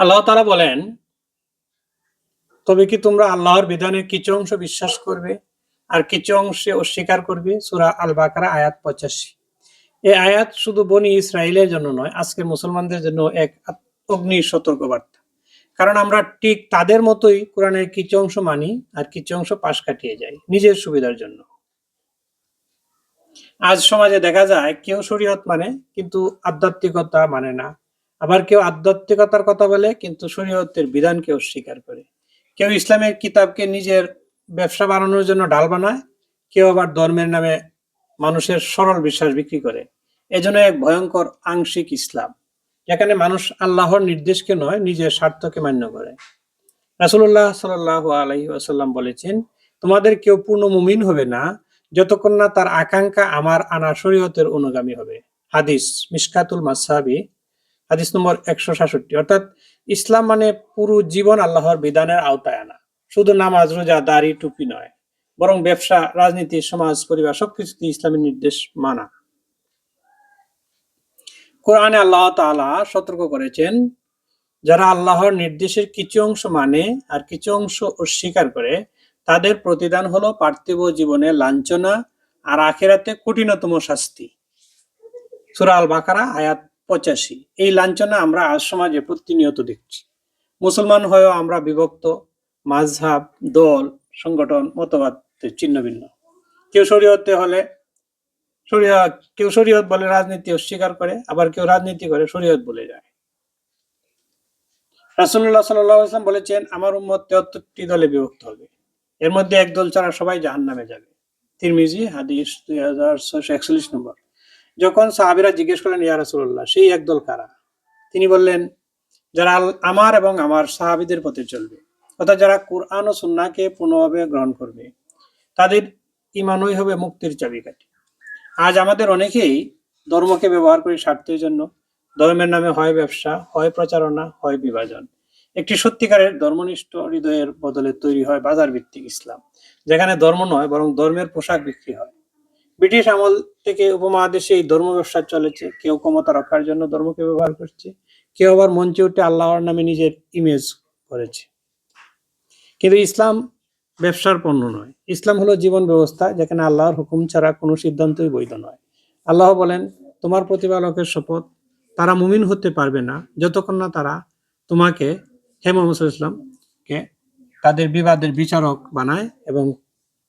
আল্লাহ তাআলা বলেন, তবে কি তোমরা আল্লাহর বিধানের কিছু অংশ বিশ্বাস করবে? আর কিছু অংশে অস্বীকার করবে? সূরা আল বাকারা আয়াত পঁচাশি। এই আয়াত শুধু বনি ইসরায়েলের জন্য নয় আজকের মুসলমানদের জন্য এক অগ্নি সতর্কবার্তা। কারণ আমরা ঠিক তাদের মতোই কোরআনের কিছু অংশ মানি, আর কিছু অংশ পাশ কাটিয়ে যাই, নিজের সুবিধার জন্য। আজ সমাজে দেখা যায়, কেউ শরীয়ত মানে কিন্তু আধ্যাত্মিকতা মানে না। আবার কেউ আধ্যাত্মিকতার কথা বলে, কিন্তু শরীয়তের বিধানকে অস্বীকার করে। কেউ ইসলামের কিতাবকে নিজের ব্যবসা বানানোর জন্য ডাল বানায়, কেউ আবার ধর্মের নামে মানুষের সরল বিশ্বাস বিক্রি করে। এজন্য এক ভয়ঙ্কর আংশিক ইসলাম, যেখানে মানুষ আল্লাহর নির্দেশকে নয়, নিজের স্বার্থকে মান্য করে। রাসূলুল্লাহ সাল্লাহ আলাইহি ওয়াসাল্লাম বলেছেন, তোমাদের কেউ পূর্ণ মুমিন হবে না, যতক্ষণ না তার আকাঙ্ক্ষা আমার আনা শরীয়তের অনুগামী হবে। হাদিস মিসকাতুল মাসাবি হাদিস নম্বর একশো সাতষট্টি। অর্থাৎ ইসলাম মানে পুরো জীবন আল্লাহর বিধানের আওতায় আনা। শুধু নামাজ, রোজা, দাড়ি, টুপি নয়, বরং ব্যবসা, রাজনীতি, সমাজ, পরিবার সবকিছুতে ইসলামের নির্দেশ মানা। কোরআনে আল্লাহ তাআলা সতর্ক করেছেন, যারা আল্লাহর নির্দেশের কিছু অংশ মানে আর কিছু অংশ অস্বীকার করে, তাদের প্রতিদান হলো পার্থিব জীবনে লাঞ্ছনা আর আখেরাতে কঠিনতম শাস্তি। সূরা আল বাকারা আয়াত পঁচাশি। এই লাঞ্ছনা আমরা আজ সমাজে প্রতিনিয়ত দেখছি। মুসলমান হয়েও আমরা বিভক্ত মাঝহাব দল, সংগঠন, মতবাদ ছিন্ন ভিন্ন। কেউ শরীয়তে হলে শরীয়ত, কেউ শরীয়ত বলে রাজনীতি অস্বীকার করে, আবার কেউ রাজনীতি করে শরীয়ত বলে যায়। আলাইহি ওয়াসাল্লাম বলেছেন, আমার উম্মত 73টি দলে বিভক্ত হবে। এর মধ্যে এক দল ছাড়া সবাই জাহান্নামে যাবে। তিরমিজি, হাদিস 2641 নম্বর। যখন সাহাবীরা জিজ্ঞেস করলেন, ইয়া রাসূলুল্লাহ, সেই একদল কারা? তিনি বললেন, যারা আমার এবং আমার সাহাবিদের পথে চলবে, অর্থাৎ যারা কুরআন ও সুন্নাহকে পূর্ণভাবে গ্রহণ করবে, তাদের ইমানই হবে মুক্তির চাবিকাঠি। আজ আমাদের অনেকেই ধর্মকে ব্যবহার করে স্বার্থের জন্য। ধর্মের নামে হয় ব্যবসা, হয় প্রচারণা, হয় বিভাজন। একটি সত্যিকারের ধর্মনিষ্ঠ হৃদয়ের বদলে তৈরি হয় বাজার ভিত্তিক ইসলাম, যেখানে ধর্ম নয়, বরং ধর্মের পোশাক বিক্রি হয়। ব্রিটিশ আমল থেকে উপমহাদেশে এই ধর্ম ব্যবসা চলেছে। কেউ ক্ষমতা রক্ষার জন্য ধর্মকে ব্যবহার করছে, কেউ আবার মঞ্চে উঠে আল্লাহর নামে নিজের ইমেজ করেছে। কিন্তু ইসলাম ব্যবসার পণ্য নয়। ইসলাম হলো জীবন ব্যবস্থা, যেখানে আল্লাহর হুকুম ছাড়া কোনো সিদ্ধান্তই বৈধ নয়। আল্লাহ বলেন, তোমার প্রতিপালকের শপথ তারা মুমিন হতে পারবে না, যতক্ষণ না তারা তোমাকে, হে মোহাম্মদ আলাইহি তাদের বিবাদের বিচারক বানায় এবং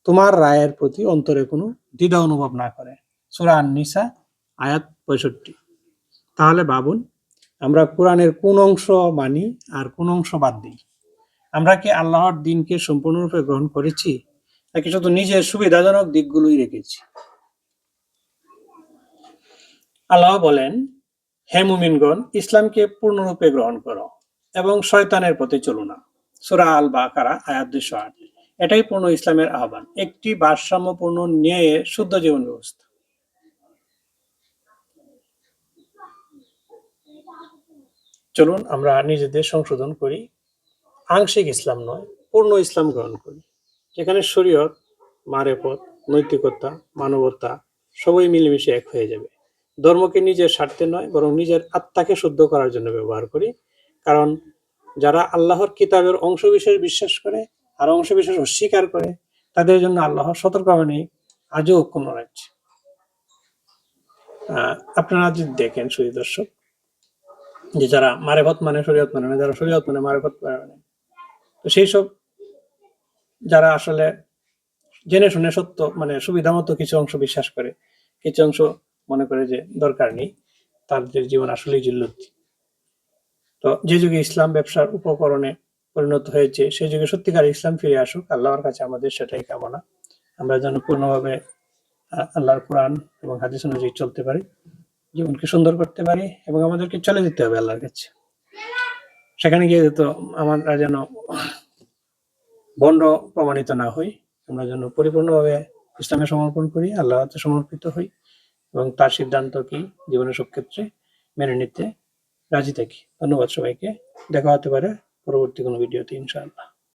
তোমার রায়ের প্রতি অন্তরে কোনো দ্বিধা অনুভব না করে। সূরা আন-নিসা, আয়াত পঁয়ষট্টি। তাহলে ভাবুন, আমরা কোরআনের কোন অংশ মানি আর কোন অংশ বাদ দিই? আমরা কি আল্লাহর দিনকে সম্পূর্ণরূপে গ্রহণ করেছি, নাকি শুধু নিজের সুবিধাজনক দিকগুলোই রেখেছি? আল্লাহ বলেন, হে মুমিনগণ, ইসলামকে পূর্ণরূপে গ্রহণ করো এবং শয়তানের পথে চলো না। সূরা আল বাকারা আয়াত দুশো আট। এটাই পূর্ণ ইসলামের আহ্বান, একটি ভারসাম্যপূর্ণ ন্যায়ে শুদ্ধ জীবন ব্যবস্থা চলুন আমরা নিজেদের সংশোধন করি। আংশিক ইসলাম নয়, পূর্ণ ইসলাম গ্রহণ করি। যেখানে শরীয়ত, মারেফত, নৈতিকতা, মানবতা সবই মিলেমিশে এক হয়ে যাবে। ধর্মকে নিজের স্বার্থে নয়, বরং নিজের আত্মাকে শুদ্ধ করার জন্য ব্যবহার করি। কারণ যারা আল্লাহর কিতাবের অংশবিশেষ বিশ্বাস করে আর অংশবিশেষ অস্বীকার করে তাদের জন্য আল্লাহর সতর্কবাণী আজও রাখছে আহ, আপনারা যদি দেখেন সুদী দর্শক যে যারা মারেফত মানে শরীয়ত মানে যারা শরীয়ত মানে মারেফত মানে তো সেই সব যারা আসলে জেনে শুনে সত্য মানে সুবিধা মতো কিছু অংশ বিশ্বাস করে কিছু অংশ মনে করে যে দরকার নেই তাদের জীবন আসলেই জিল্লুত তো যে যুগে ইসলাম ব্যবসার উপকরণে পরিণত হয়েছে। সেই যুগে সত্যিকার ইসলাম ফিরে আসুক, আল্লাহর কাছে আমাদের সেটাই কামনা। আমরা যেন পূর্ণভাবে আল্লাহর কোরআন এবং হাদিস অনুযায়ী চলতে পারি, জীবনকে সুন্দর করতে পারি এবং আমাদেরকে চলে যেতে হবে আল্লাহর কাছে। সেখানে গিয়ে তো আমরা যেন ভণ্ড প্রমাণিত না হই, আমরা যেন পরিপূর্ণভাবে ইসলামে সমর্পণ করি আল্লাহ সমর্পিত হই এবং তার সিদ্ধান্ত কি জীবনের সব ক্ষেত্রে মেনে নিতে রাজি থাকি। ধন্যবাদ সবাইকে। দেখা হতে পারে পরবর্তী কোনো ভিডিওতে ইনশাআল্লাহ